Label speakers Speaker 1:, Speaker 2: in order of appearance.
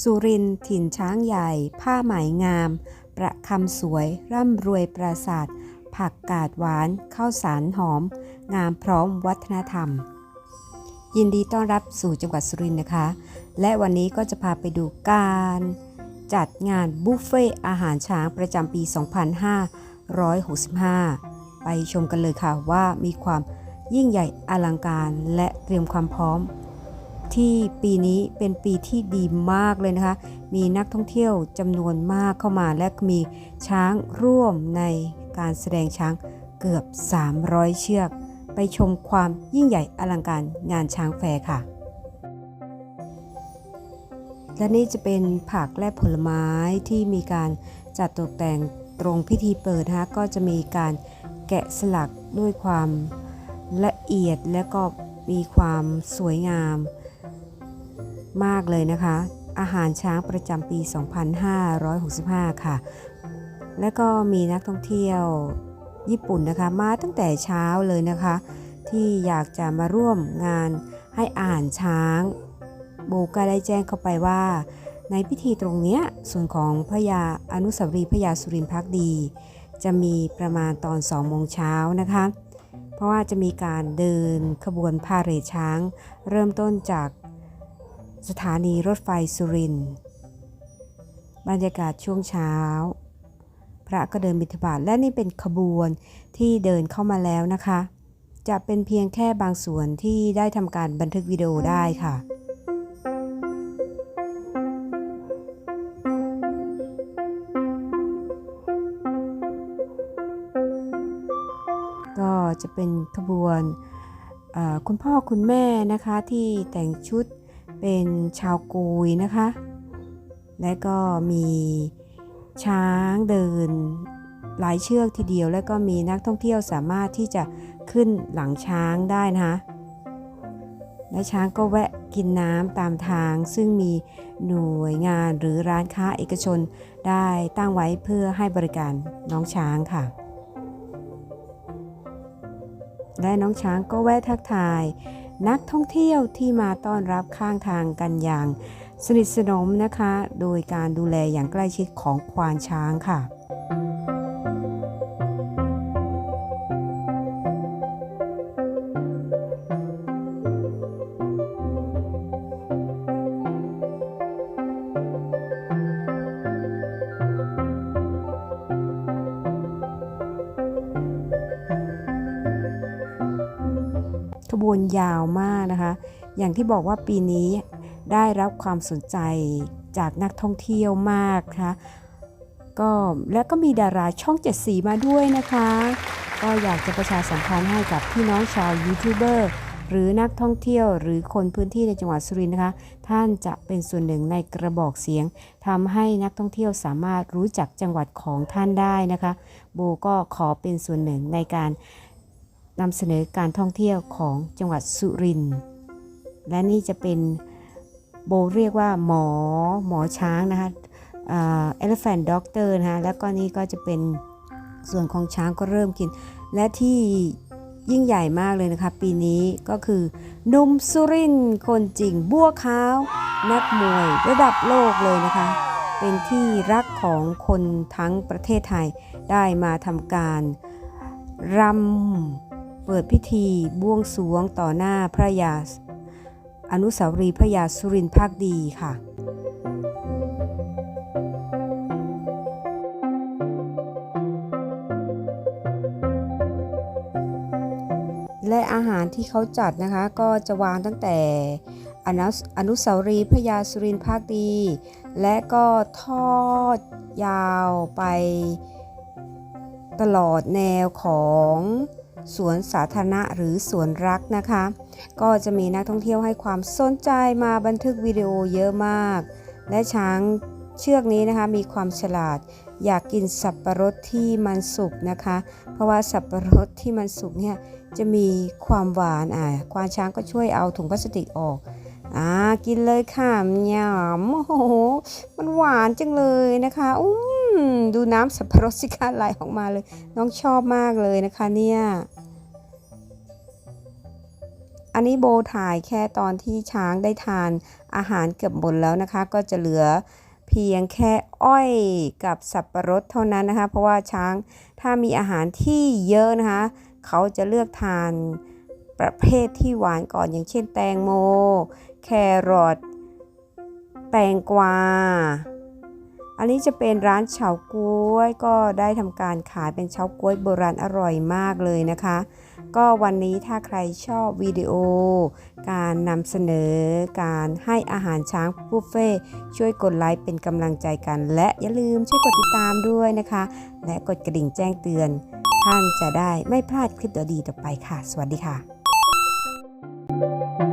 Speaker 1: สุรินทร์ถิ่นช้างใหญ่ ผ้าไหมงาม ประคำสวย ร่ำรวยปราสาท ผักกาดหวาน ข้าวสารหอม งามพร้อมวัฒนธรรม ยินดีต้อนรับสู่จังหวัดสุรินทร์นะคะ และวันนี้ก็จะพาไปดูการ จัดงานบุฟเฟ่อาหารช้างประจำปี 2565 ไปชมกันเลยค่ะว่ามีความยิ่งใหญ่อลังการและเตรียมความพร้อม ที่ปีนี้เป็นปีที่ดีมากเลยนะคะ มีนักท่องเที่ยวจำนวนมากเข้ามาและมีช้างร่วมในการแสดงช้างเกือบ 300 เชือก ไปชมความยิ่งใหญ่อลังการงานช้างแฟร์ค่ะ และนี่จะเป็นผักและผลไม้ที่มีการจัดตกแต่งตรงพิธีเปิดนะคะก็จะมีการแกะสลักด้วยความละเอียดและก็มีความสวยงาม มากเลยนะคะ อาหารช้างประจำปี 2565 ค่ะ และก็มีนักท่องเที่ยวญี่ปุ่นนะคะ มาตั้งแต่เช้าเลยนะคะ ที่อยากจะมาร่วมงานให้อาหารช้างโบก็ได้แจ้งเข้าไปว่า ในพิธีตรงเนี้ยส่วนของพระยาอนุสาวรีย์พระยาสุรินทร์พักดี จะมีประมาณตอน2โมงเช้านะคะ เพราะว่าจะมีการเดินขบวนพาเหรดช้าง เริ่มต้นจาก สถานีรถไฟสุรินทร์บรรยากาศช่วงเช้า พระก็เดินบิณฑบาตและนี่เป็นขบวนที่เดินเข้ามาแล้วนะคะ จะเป็นเพียงแค่บางส่วนที่ได้ทำการบันทึกวิดีโอได้ค่ะก็จะเป็นขบวนคุณพ่อคุณแม่นะคะที่แต่งชุด เป็นชาวกุยนะคะ และก็มีช้างเดินหลายเชือกทีเดียว และก็มีนักท่องเที่ยวสามารถที่จะขึ้นหลังช้างได้นะคะและช้างก็แวะกินน้ำตามทาง ซึ่งมีหน่วยงานหรือร้านค้าเอกชนได้ตั้งไว้เพื่อให้บริการน้องช้างค่ะ และน้องช้างก็แวะทักทาย นักท่องเที่ยวที่มาต้อนรับข้างทางกันอย่าง สนิทสนมนะคะ โดยการดูแลอย่างใกล้ชิดของควานช้างค่ะ ขบวนยาวมากนะคะ อย่างที่บอกว่าปีนี้ได้รับความสนใจจากนักท่องเที่ยวมากนะคะก็และก็มีดาราช่องเจ็ดสีมาด้วยนะคะ ก็อยากจะประชาสัมพันธ์ให้กับพี่น้องชาวยูทูบเบอร์หรือนักท่องเที่ยวหรือคนพื้นที่ในจังหวัดสุรินทร์นะคะ ท่านจะเป็นส่วนหนึ่งในกระบอกเสียงทำให้นักท่องเที่ยวสามารถรู้จักจังหวัดของท่านได้นะคะ โบก็ขอเป็นส่วนหนึ่งในการ นำเสนอการท่องเที่ยวของจังหวัดสุรินทร์และนี่จะเป็นโบเรียกว่าหมอหมอช้างนะคะเอ่อ elephant doctor นะคะแล้วก็นี่ก็จะเป็นส่วนของช้างก็เริ่มกิน และที่ยิ่งใหญ่มากเลยนะคะ ปีนี้ก็คือหนุ่มสุรินทร์คนจริงบัวขาว นักมวยระดับโลกเลยนะคะ เป็นที่รักของคนทั้งประเทศไทยได้มาทำการรำ เปิดพิธีบวงสรวงต่อหน้าพระยา อนุสาวรีย์พระยาสุรินทร์ภาคดีค่ะ และอาหารที่เขาจัดนะคะ ก็จะวางตั้งแต่อนุอนุสาวรีย์พระยาสุรินทร์ภาคดี และก็ทอดยาวไปตลอดแนวของ สวนสาธารณะหรือสวนรักนะคะ ก็จะมีนักท่องเที่ยวให้ความสนใจมาบันทึกวิดีโอเยอะมาก และช้างเชือกนี้นะคะมีความฉลาด อยากกินสับประรดที่มันสุกนะคะ เพราะว่าสับประรดที่มันสุกเนี่ยจะมีความหวานอ่าควานช้างก็ช่วยเอาถุงพลาสติกออกอ่ากินเลยค่ะยำโอ้โหมันหวานจังเลยนะคะอืม ดูน้ำสับปะรดสิคะไหลออกมาเลย น้องชอบมากเลยนะคะเนี่ย อันนี้โบถ่ายแค่ตอนที่ช้างได้ทานอาหารเกือบหมดแล้วนะคะ ก็จะเหลือเพียงแค่อ้อยกับสับปะรดเท่านั้นนะคะ เพราะว่าช้างถ้ามีอาหารที่เยอะนะคะ เขาจะเลือกทานประเภทที่หวานก่อนอย่างเช่นแตงโม แครอทแตงกวา อันนี้จะเป็นร้านเฉาก๊วยก็ได้ทำการขายเป็นเฉาก๊วยโบราณอร่อยมากเลยนะคะ ก็วันนี้ถ้าใครชอบวิดีโอ การนำเสนอการให้อาหารช้างบุฟเฟ่ช่วยกดไลค์เป็นกำลังใจกัน และอย่าลืมช่วยกดติดตามด้วยนะคะ และกดกระดิ่งแจ้งเตือน ท่านจะได้ไม่พลาดคลิปดีๆต่อไปค่ะ สวัสดีค่ะ